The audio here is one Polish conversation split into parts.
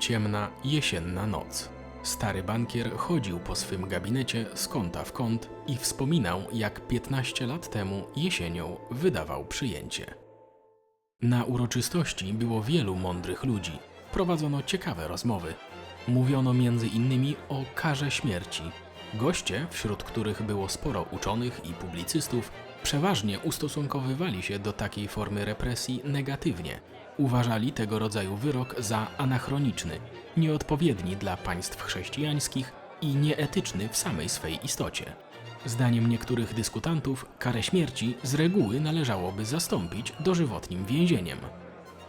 Ciemna, jesienna noc. Stary bankier chodził po swym gabinecie z kąta w kąt i wspominał, jak 15 lat temu jesienią wydawał przyjęcie. Na uroczystości było wielu mądrych ludzi. Prowadzono ciekawe rozmowy. Mówiono między innymi o karze śmierci. Goście, wśród których było sporo uczonych i publicystów, przeważnie ustosunkowywali się do takiej formy represji negatywnie. Uważali tego rodzaju wyrok za anachroniczny, nieodpowiedni dla państw chrześcijańskich i nieetyczny w samej swej istocie. Zdaniem niektórych dyskutantów karę śmierci z reguły należałoby zastąpić dożywotnim więzieniem.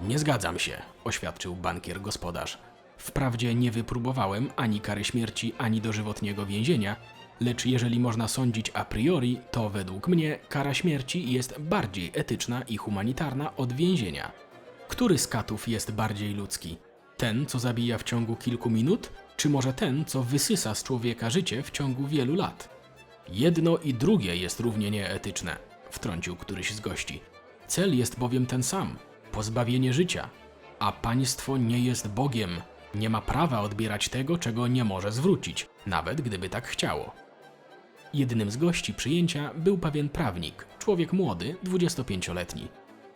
Nie zgadzam się, oświadczył bankier gospodarz. Wprawdzie nie wypróbowałem ani kary śmierci, ani dożywotniego więzienia, lecz jeżeli można sądzić a priori, to według mnie kara śmierci jest bardziej etyczna i humanitarna od więzienia. Który z katów jest bardziej ludzki? Ten, co zabija w ciągu kilku minut, czy może ten, co wysysa z człowieka życie w ciągu wielu lat? Jedno i drugie jest równie nieetyczne, wtrącił któryś z gości. Cel jest bowiem ten sam pozbawienie życia. A państwo nie jest Bogiem, nie ma prawa odbierać tego, czego nie może zwrócić, nawet gdyby tak chciało. Jednym z gości przyjęcia był pewien prawnik, człowiek młody, 25-letni.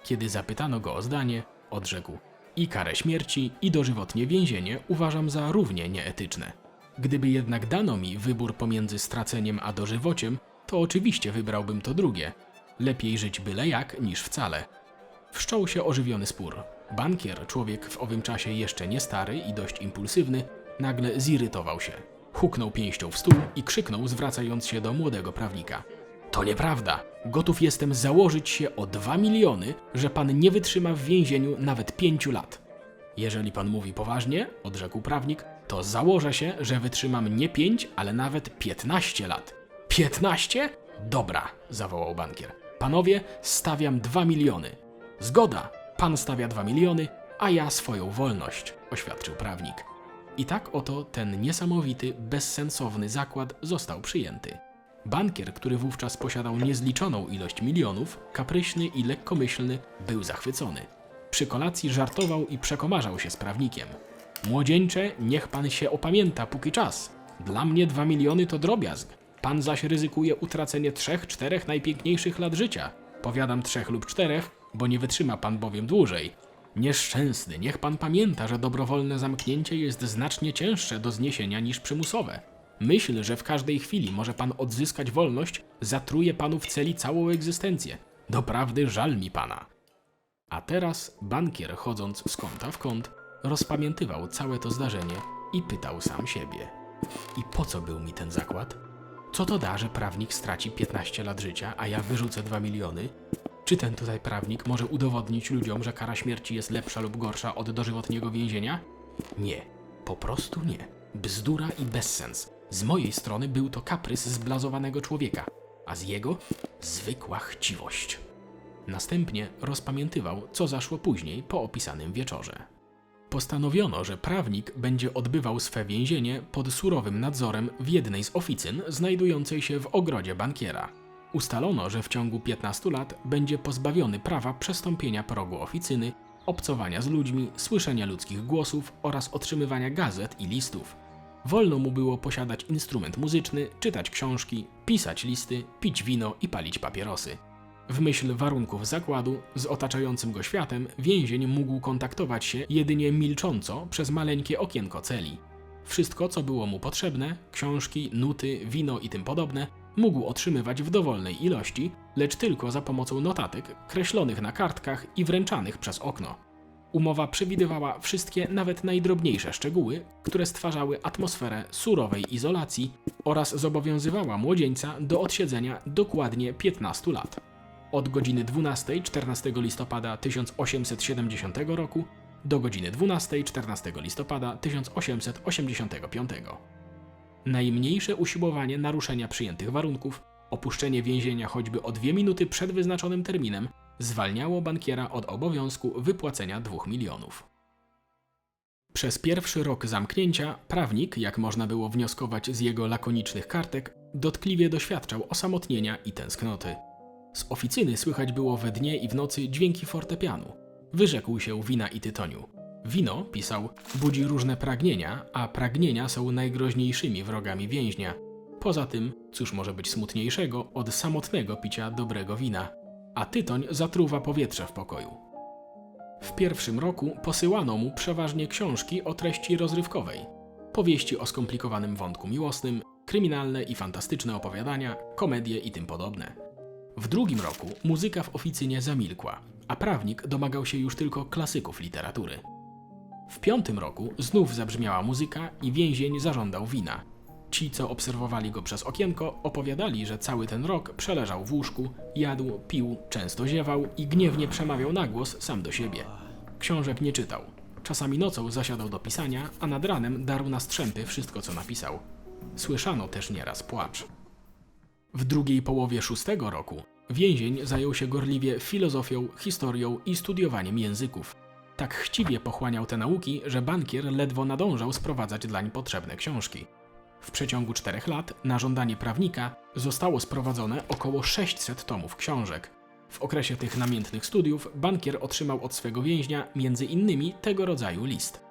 Kiedy zapytano go o zdanie, odrzekł: I karę śmierci, i dożywotnie więzienie uważam za równie nieetyczne. Gdyby jednak dano mi wybór pomiędzy straceniem a dożywociem, to oczywiście wybrałbym to drugie. Lepiej żyć byle jak niż wcale. Wszczął się ożywiony spór. Bankier, człowiek w owym czasie jeszcze nie stary i dość impulsywny, nagle zirytował się. Huknął pięścią w stół i krzyknął, zwracając się do młodego prawnika. To nieprawda. Gotów jestem założyć się o dwa miliony, że pan nie wytrzyma w więzieniu nawet pięciu lat. Jeżeli pan mówi poważnie, odrzekł prawnik, to założę się, że wytrzymam nie pięć, ale nawet piętnaście lat. Piętnaście? Dobra, zawołał bankier. Panowie, stawiam dwa miliony. Zgoda, pan stawia dwa miliony, a ja swoją wolność, oświadczył prawnik. I tak oto ten niesamowity, bezsensowny zakład został przyjęty. Bankier, który wówczas posiadał niezliczoną ilość milionów, kapryśny i lekkomyślny, był zachwycony. Przy kolacji żartował i przekomarzał się z prawnikiem. Młodzieńcze, niech pan się opamięta, póki czas. Dla mnie dwa miliony to drobiazg. Pan zaś ryzykuje utracenie trzech, czterech najpiękniejszych lat życia. Powiadam trzech lub czterech, bo nie wytrzyma pan bowiem dłużej. Nieszczęsny, niech pan pamięta, że dobrowolne zamknięcie jest znacznie cięższe do zniesienia niż przymusowe. Myśl, że w każdej chwili może pan odzyskać wolność, zatruje panu w celi całą egzystencję. Doprawdy żal mi pana. A teraz bankier, chodząc z kąta w kąt, rozpamiętywał całe to zdarzenie i pytał sam siebie: I po co był mi ten zakład? Co to da, że prawnik straci 15 lat życia, a ja wyrzucę 2 miliony? Czy ten tutaj prawnik może udowodnić ludziom, że kara śmierci jest lepsza lub gorsza od dożywotniego więzienia? Nie, po prostu nie. Bzdura i bezsens. Z mojej strony był to kaprys zblazowanego człowieka, a z jego zwykła chciwość. Następnie rozpamiętywał, co zaszło później po opisanym wieczorze. Postanowiono, że prawnik będzie odbywał swe więzienie pod surowym nadzorem w jednej z oficyn znajdującej się w ogrodzie bankiera. Ustalono, że w ciągu 15 lat będzie pozbawiony prawa przestąpienia progu oficyny, obcowania z ludźmi, słyszenia ludzkich głosów oraz otrzymywania gazet i listów. Wolno mu było posiadać instrument muzyczny, czytać książki, pisać listy, pić wino i palić papierosy. W myśl warunków zakładu z otaczającym go światem więzień mógł kontaktować się jedynie milcząco przez maleńkie okienko celi. Wszystko, co było mu potrzebne książki, nuty, wino i tym podobne mógł otrzymywać w dowolnej ilości, lecz tylko za pomocą notatek kreślonych na kartkach i wręczanych przez okno. Umowa przewidywała wszystkie, nawet najdrobniejsze szczegóły, które stwarzały atmosferę surowej izolacji oraz zobowiązywała młodzieńca do odsiedzenia dokładnie 15 lat od godziny 12 14 listopada 1870 roku do godziny 12 14 listopada 1885. Najmniejsze usiłowanie naruszenia przyjętych warunków, opuszczenie więzienia choćby o dwie minuty przed wyznaczonym terminem, zwalniało bankiera od obowiązku wypłacenia 2 milionów. Przez pierwszy rok zamknięcia prawnik, jak można było wnioskować z jego lakonicznych kartek, dotkliwie doświadczał osamotnienia i tęsknoty. Z oficyny słychać było we dnie i w nocy dźwięki fortepianu. Wyrzekł się wina i tytoniu. Wino, pisał, budzi różne pragnienia, a pragnienia są najgroźniejszymi wrogami więźnia. Poza tym, cóż może być smutniejszego od samotnego picia dobrego wina, a tytoń zatruwa powietrze w pokoju. W pierwszym roku posyłano mu przeważnie książki o treści rozrywkowej, powieści o skomplikowanym wątku miłosnym, kryminalne i fantastyczne opowiadania, komedie i tym podobne. W drugim roku muzyka w oficynie zamilkła, a prawnik domagał się już tylko klasyków literatury. W piątym roku znów zabrzmiała muzyka i więzień zażądał wina. Ci, co obserwowali go przez okienko, opowiadali, że cały ten rok przeleżał w łóżku, jadł, pił, często ziewał i gniewnie przemawiał na głos sam do siebie. Książek nie czytał. Czasami nocą zasiadał do pisania, a nad ranem darł na strzępy wszystko, co napisał. Słyszano też nieraz płacz. W drugiej połowie szóstego roku więzień zajął się gorliwie filozofią, historią i studiowaniem języków. Tak chciwie pochłaniał te nauki, że bankier ledwo nadążał sprowadzać dlań potrzebne książki. W przeciągu czterech lat, na żądanie prawnika, zostało sprowadzone około 600 tomów książek. W okresie tych namiętnych studiów bankier otrzymał od swego więźnia między innymi tego rodzaju list.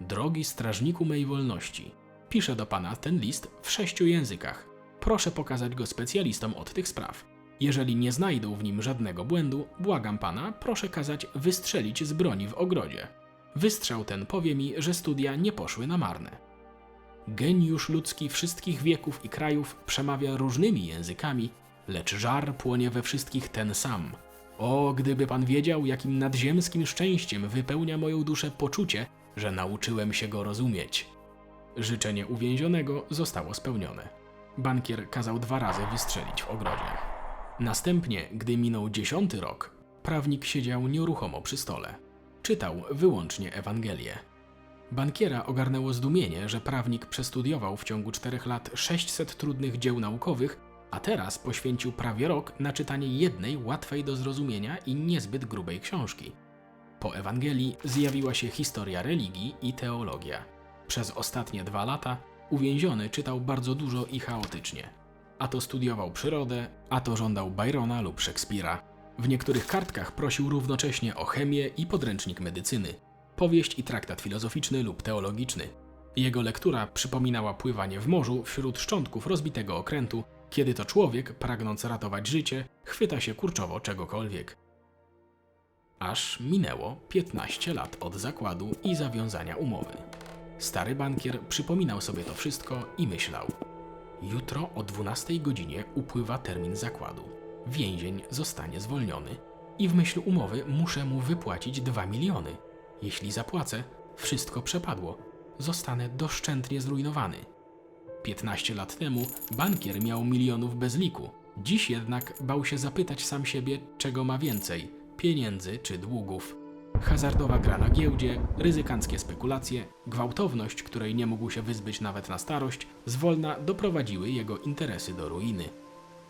Drogi strażniku mej wolności, piszę do pana ten list w sześciu językach. Proszę pokazać go specjalistom od tych spraw. Jeżeli nie znajdą w nim żadnego błędu, błagam pana, proszę kazać wystrzelić z broni w ogrodzie. Wystrzał ten powie mi, że studia nie poszły na marne. Geniusz ludzki wszystkich wieków i krajów przemawia różnymi językami, lecz żar płonie we wszystkich ten sam. O, gdyby pan wiedział, jakim nadziemskim szczęściem wypełnia moją duszę poczucie, że nauczyłem się go rozumieć. Życzenie uwięzionego zostało spełnione. Bankier kazał dwa razy wystrzelić w ogrodzie. Następnie, gdy minął dziesiąty rok, prawnik siedział nieruchomo przy stole. Czytał wyłącznie Ewangelię. Bankiera ogarnęło zdumienie, że prawnik przestudiował w ciągu czterech lat 600 trudnych dzieł naukowych, a teraz poświęcił prawie rok na czytanie jednej łatwej do zrozumienia i niezbyt grubej książki. Po Ewangelii zjawiła się historia religii i teologia. Przez ostatnie dwa lata uwięziony czytał bardzo dużo i chaotycznie. A to studiował przyrodę, a to żądał Byrona lub Szekspira. W niektórych kartkach prosił równocześnie o chemię i podręcznik medycyny, powieść i traktat filozoficzny lub teologiczny. Jego lektura przypominała pływanie w morzu wśród szczątków rozbitego okrętu, kiedy to człowiek, pragnąc ratować życie, chwyta się kurczowo czegokolwiek. Aż minęło 15 lat od zakładu i zawiązania umowy. Stary bankier przypominał sobie to wszystko i myślał: Jutro o 12 godzinie upływa termin zakładu. Więzień zostanie zwolniony i w myśl umowy muszę mu wypłacić 2 miliony. Jeśli zapłacę, wszystko przepadło. Zostanę doszczętnie zrujnowany. 15 lat temu bankier miał milionów bez liku. Dziś jednak bał się zapytać sam siebie, czego ma więcej pieniędzy czy długów. Hazardowa gra na giełdzie, ryzykanckie spekulacje, gwałtowność, której nie mógł się wyzbyć nawet na starość, zwolna doprowadziły jego interesy do ruiny.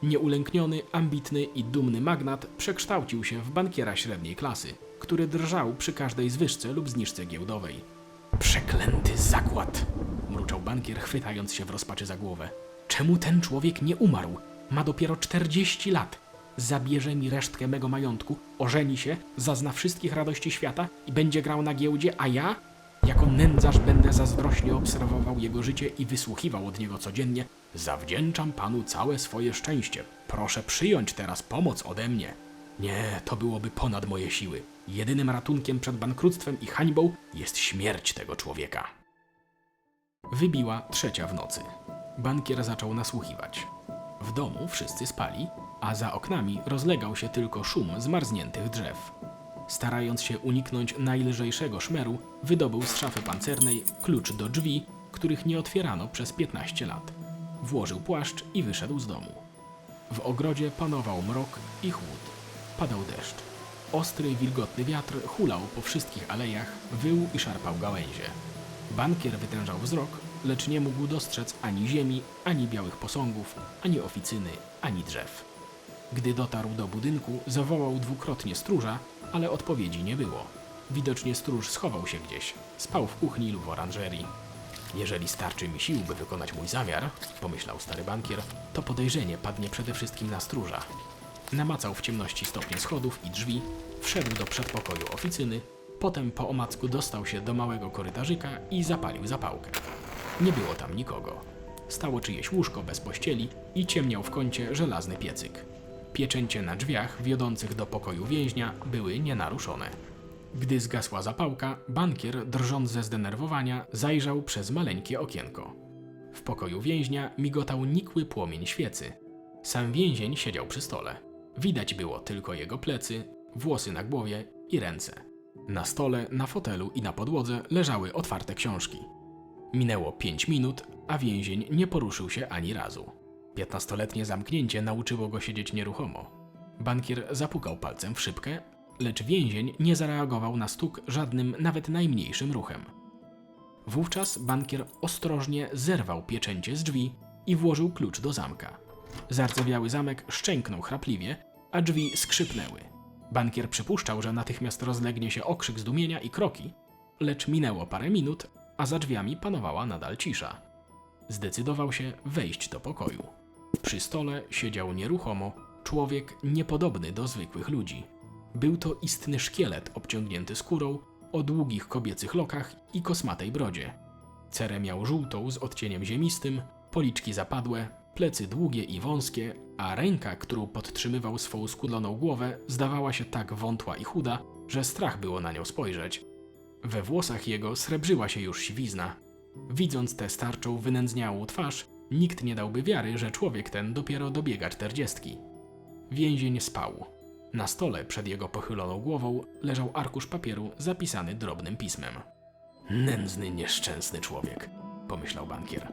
Nieulękniony, ambitny i dumny magnat przekształcił się w bankiera średniej klasy, który drżał przy każdej zwyżce lub zniżce giełdowej. Przeklęty zakład! mruczał bankier, chwytając się w rozpaczy za głowę. Czemu ten człowiek nie umarł? Ma dopiero 40 lat. Zabierze mi resztkę mego majątku, ożeni się, zazna wszystkich radości świata i będzie grał na giełdzie, a ja, jako nędzarz, będę zazdrośnie obserwował jego życie i wysłuchiwał od niego codziennie. Zawdzięczam panu całe swoje szczęście. Proszę przyjąć teraz pomoc ode mnie. Nie, to byłoby ponad moje siły. Jedynym ratunkiem przed bankructwem i hańbą jest śmierć tego człowieka. Wybiła trzecia w nocy. Bankier zaczął nasłuchiwać. W domu wszyscy spali, a za oknami rozlegał się tylko szum zmarzniętych drzew. Starając się uniknąć najlżejszego szmeru, wydobył z szafy pancernej klucz do drzwi, których nie otwierano przez 15 lat. Włożył płaszcz i wyszedł z domu. W ogrodzie panował mrok i chłód. Padał deszcz. Ostry, wilgotny wiatr hulał po wszystkich alejach, wył i szarpał gałęzie. Bankier wytężał wzrok, lecz nie mógł dostrzec ani ziemi, ani białych posągów, ani oficyny, ani drzew. Gdy dotarł do budynku, zawołał dwukrotnie stróża, ale odpowiedzi nie było. Widocznie stróż schował się gdzieś. Spał w kuchni lub w oranżerii. Jeżeli starczy mi sił, by wykonać mój zamiar, pomyślał stary bankier, to podejrzenie padnie przede wszystkim na stróża. Namacał w ciemności stopnie schodów i drzwi, wszedł do przedpokoju oficyny, Potem po omacku dostał się do małego korytarzyka i zapalił zapałkę. Nie było tam nikogo. Stało czyjeś łóżko bez pościeli i ciemniał w kącie żelazny piecyk. Pieczęcie na drzwiach wiodących do pokoju więźnia były nienaruszone. Gdy zgasła zapałka, bankier, drżąc ze zdenerwowania, zajrzał przez maleńkie okienko. W pokoju więźnia migotał nikły płomień świecy. Sam więzień siedział przy stole. Widać było tylko jego plecy, włosy na głowie i ręce. Na stole, na fotelu i na podłodze leżały otwarte książki. Minęło pięć minut, a więzień nie poruszył się ani razu. Piętnastoletnie zamknięcie nauczyło go siedzieć nieruchomo. Bankier zapukał palcem w szybkę, lecz więzień nie zareagował na stuk żadnym, nawet najmniejszym ruchem. Wówczas bankier ostrożnie zerwał pieczęcie z drzwi i włożył klucz do zamka. Zardzewiały zamek szczęknął chrapliwie, a drzwi skrzypnęły. Bankier przypuszczał, że natychmiast rozlegnie się okrzyk zdumienia i kroki, lecz minęło parę minut, a za drzwiami panowała nadal cisza. Zdecydował się wejść do pokoju. Przy stole siedział nieruchomo człowiek niepodobny do zwykłych ludzi. Był to istny szkielet obciągnięty skórą, o długich kobiecych lokach i kosmatej brodzie. Cerę miał żółtą z odcieniem ziemistym, policzki zapadłe, plecy długie i wąskie, a ręka, którą podtrzymywał swą skudloną głowę, zdawała się tak wątła i chuda, że strach było na nią spojrzeć. We włosach jego srebrzyła się już siwizna. Widząc tę starczą, wynędzniałą twarz, nikt nie dałby wiary, że człowiek ten dopiero dobiega czterdziestki. Więzień spał. Na stole przed jego pochyloną głową leżał arkusz papieru zapisany drobnym pismem. Nędzny, nieszczęsny człowiek, pomyślał bankier.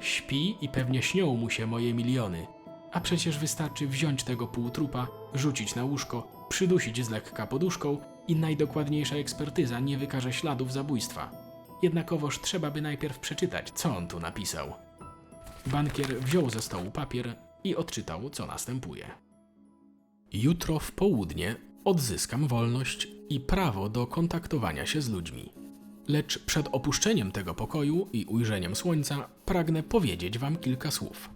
Śpi i pewnie śnią mu się moje miliony, a przecież wystarczy wziąć tego półtrupa, rzucić na łóżko, przydusić z lekka poduszką i najdokładniejsza ekspertyza nie wykaże śladów zabójstwa. Jednakowoż trzeba by najpierw przeczytać, co on tu napisał. Bankier wziął ze stołu papier i odczytał, co następuje. Jutro w południe odzyskam wolność i prawo do kontaktowania się z ludźmi. Lecz przed opuszczeniem tego pokoju i ujrzeniem słońca pragnę powiedzieć wam kilka słów.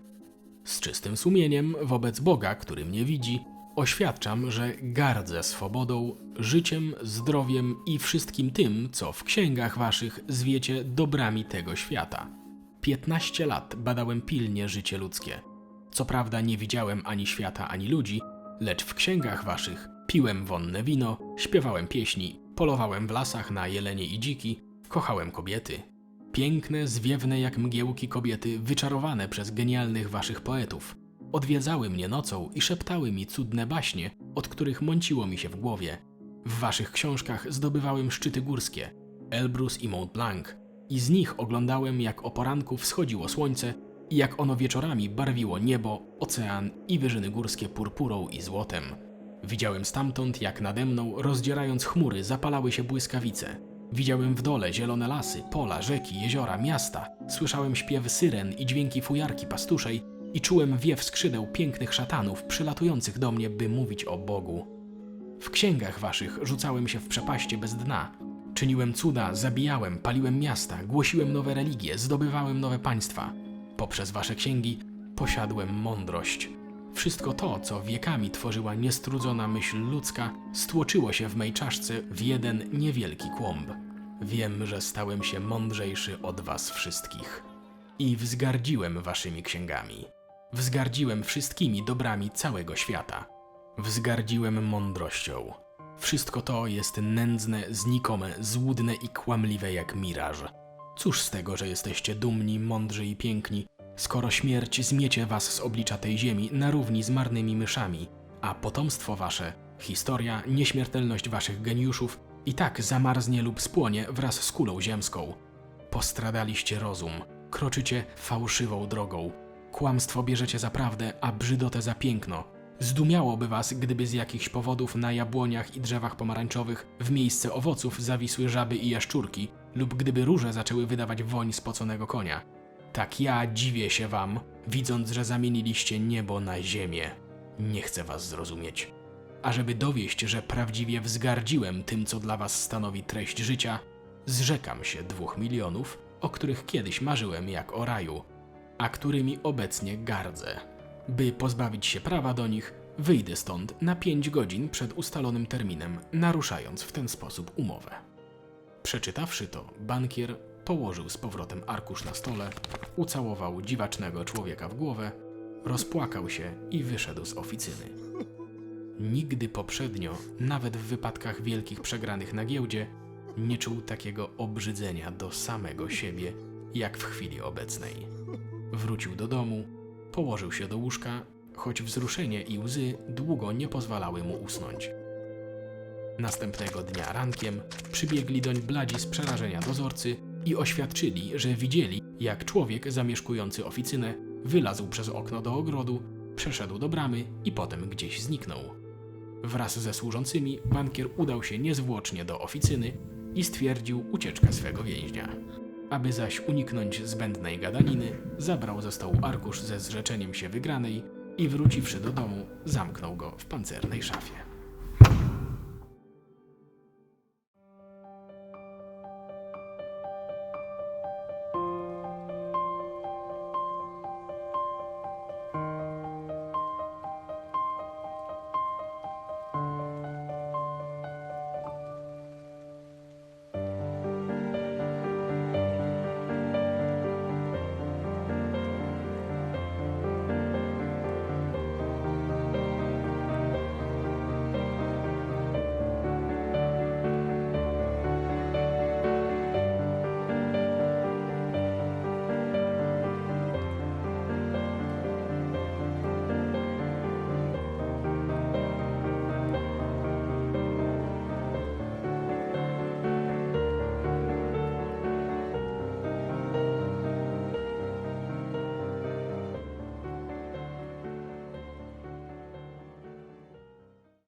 Z czystym sumieniem wobec Boga, który mnie widzi, oświadczam, że gardzę swobodą, życiem, zdrowiem i wszystkim tym, co w księgach waszych zwiecie dobrami tego świata. 15 lat badałem pilnie życie ludzkie. Co prawda nie widziałem ani świata, ani ludzi, lecz w księgach waszych piłem wonne wino, śpiewałem pieśni, polowałem w lasach na jelenie i dziki, kochałem kobiety. Piękne, zwiewne jak mgiełki kobiety, wyczarowane przez genialnych waszych poetów. Odwiedzały mnie nocą i szeptały mi cudne baśnie, od których mąciło mi się w głowie. W waszych książkach zdobywałem szczyty górskie, Elbrus i Mont Blanc, i z nich oglądałem, jak o poranku wschodziło słońce i jak ono wieczorami barwiło niebo, ocean i wyżyny górskie purpurą i złotem. Widziałem stamtąd, jak nade mną, rozdzierając chmury, zapalały się błyskawice. Widziałem w dole zielone lasy, pola, rzeki, jeziora, miasta. Słyszałem śpiew syren i dźwięki fujarki pastuszej i czułem wiew skrzydeł pięknych szatanów przylatujących do mnie, by mówić o Bogu. W księgach waszych rzucałem się w przepaście bez dna. Czyniłem cuda, zabijałem, paliłem miasta, głosiłem nowe religie, zdobywałem nowe państwa. Poprzez wasze księgi posiadłem mądrość. Wszystko to, co wiekami tworzyła niestrudzona myśl ludzka, stłoczyło się w mej czaszce w jeden niewielki kłąb. Wiem, że stałem się mądrzejszy od was wszystkich. I wzgardziłem waszymi księgami. Wzgardziłem wszystkimi dobrami całego świata. Wzgardziłem mądrością. Wszystko to jest nędzne, znikome, złudne i kłamliwe jak miraż. Cóż z tego, że jesteście dumni, mądrzy i piękni, skoro śmierć zmiecie was z oblicza tej ziemi na równi z marnymi myszami, a potomstwo wasze, historia, nieśmiertelność waszych geniuszów i tak zamarznie lub spłonie wraz z kulą ziemską. Postradaliście rozum, kroczycie fałszywą drogą. Kłamstwo bierzecie za prawdę, a brzydotę za piękno. Zdumiałoby was, gdyby z jakichś powodów na jabłoniach i drzewach pomarańczowych w miejsce owoców zawisły żaby i jaszczurki, lub gdyby róże zaczęły wydawać woń spoconego konia. Tak ja dziwię się wam, widząc, że zamieniliście niebo na ziemię. Nie chcę was zrozumieć. A żeby dowieść, że prawdziwie wzgardziłem tym, co dla was stanowi treść życia, zrzekam się dwóch milionów, o których kiedyś marzyłem jak o raju, a którymi obecnie gardzę. By pozbawić się prawa do nich, Wyjdę stąd na 5 godzin przed ustalonym terminem, naruszając w ten sposób umowę. Przeczytawszy to, bankier położył z powrotem arkusz na stole, ucałował dziwacznego człowieka w głowę, rozpłakał się i wyszedł z oficyny. Nigdy poprzednio, nawet w wypadkach wielkich przegranych na giełdzie, nie czuł takiego obrzydzenia do samego siebie, jak w chwili obecnej. Wrócił do domu, położył się do łóżka, choć wzruszenie i łzy długo nie pozwalały mu usnąć. Następnego dnia rankiem przybiegli doń bladzi z przerażenia dozorcy i oświadczyli, że widzieli, jak człowiek zamieszkujący oficynę wylazł przez okno do ogrodu, przeszedł do bramy i potem gdzieś zniknął. Wraz ze służącymi bankier udał się niezwłocznie do oficyny i stwierdził ucieczkę swego więźnia. Aby zaś uniknąć zbędnej gadaniny, zabrał ze stołu arkusz ze zrzeczeniem się wygranej i wróciwszy do domu, zamknął go w pancernej szafie.